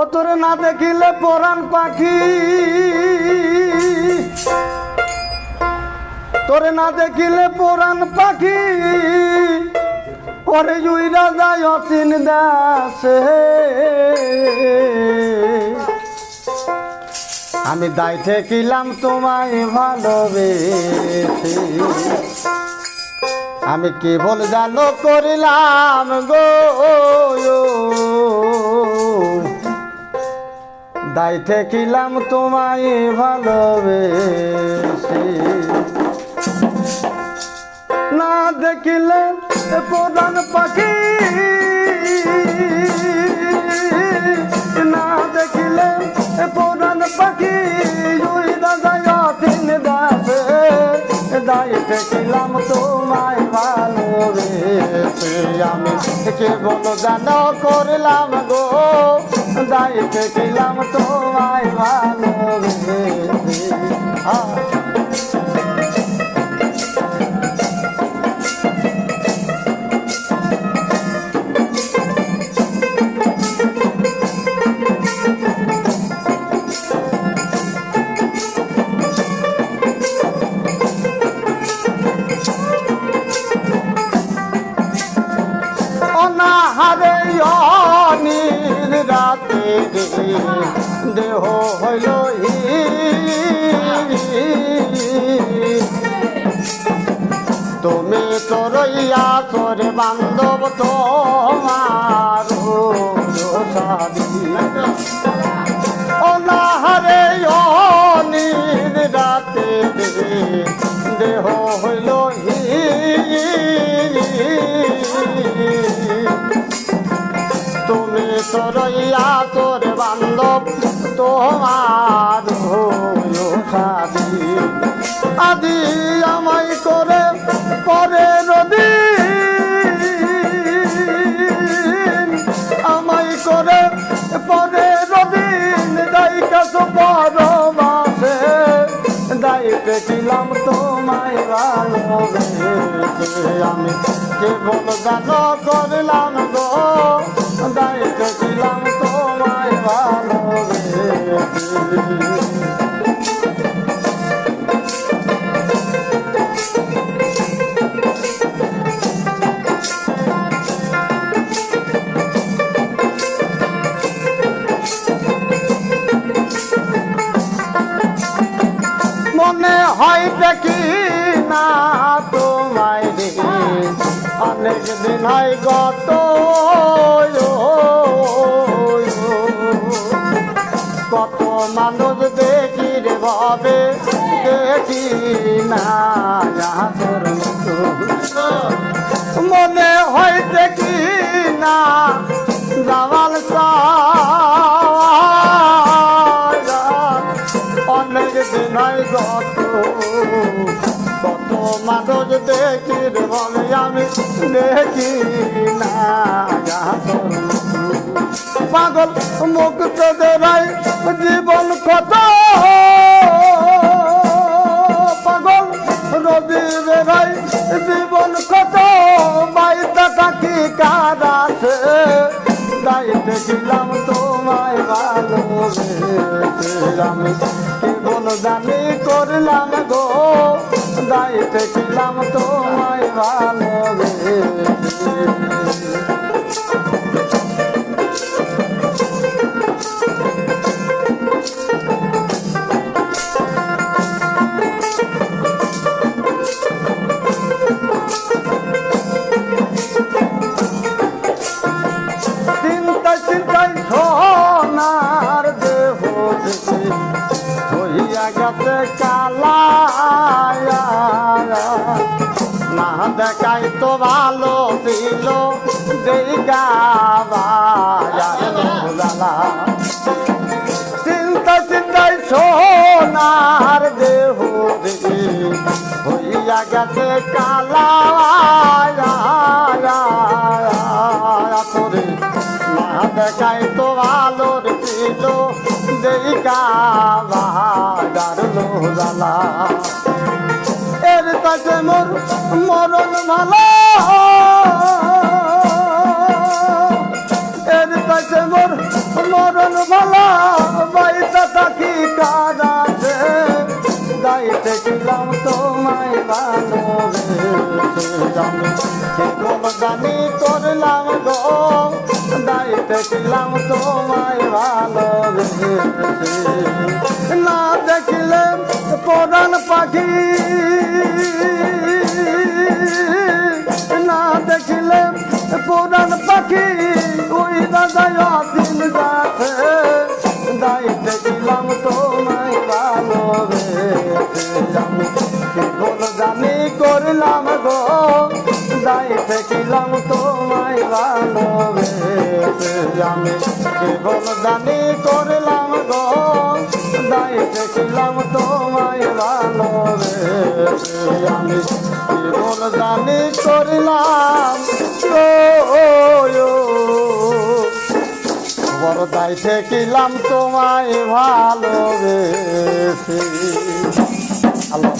ও তোরে না দেখিলে পরাণ পাখি। তোরে না দেখিলে পরাণ পাখি। ওরে জুইরা যায় অচিন দাসে। আমি দায় ঠেকিলাম তোমায় ভালোবেসে। আমি কেবল জানো করিলাম গো দায় ঠেকিলাম তোমায় ভালোবেসে। না দেখিলে প্রধান পাখি। না দেখিলে প্রধান পাখি। দায় দেখিলাম আমি কেবল জান করলাম গো। দায় দেখিলাম তোমায় ভালো আ রাতে দেহ হইল তুমি তোরইয়া তোর বান্ধব তোমার অনাহারে অনির রাতে দেহ হইল তুমি তোরইয়া তোর বান্ধব, তোমার হইল সাদি আদি আমায় করে পরে নদী, আমায় করে পরে রদিন দাই কাছ পরমাসে। দাই পেছিলাম তোমায় ভালোবেসে। আমি কেবল গান করলাম মনে হয় দেখি না তোমায় অনেক দিন হয় গত কত মানুষ দেখি রে ভাবে, দেখি না মনে হয় দেখি না জামাল অনেক দিন গত কত মানুষ দেখি রে বলে আমি দেখি না মতো। পাগল মুক্ত দেরাই জীবন কত? পাগল রবি বেড়াই জীবন কত? বাইতা থাকি কারাছে দায়িত্বে গেলাম তোমায় ভালোবেসে আমি কেবল জানি করলাম গো দায়িত্বে গেলাম তোমায় ভালোবেসে না দেখাই তো ভালো ছিল দেখা চিন্তা চিন্তায় সোনার দেহ হইয়া গেছে কালা তোরে না দেখাই তো আলোর ছিল দেখা বাগার লোজালা আছে মোর মরণ ভালো। এর কাছে মোর মরণ ভালো। বাড়িতে থাকি কার আছে গাইতে গেলাম তোমায় ভালো গানি করলাম গো গাইতে গেলাম তোমায় না দেখিলে পরাণ পাখি পাখি ওই দাদায় দিন গাছে? দায়িত্বে ছিলাম তোমায় ভালোবেসে। আমি কেবল জানি করলাম গো। দায়িত্বে ছিলাম তোমায় ভালোবেসে। আমি কেবল জানি করলাম গো। দায়িত্বে ছিলাম তোমায় ভালোবেসে। আমি কেবল জানি করলাম তাই শেখিলাম তোমায় ভালোবেসে। আল্লাহ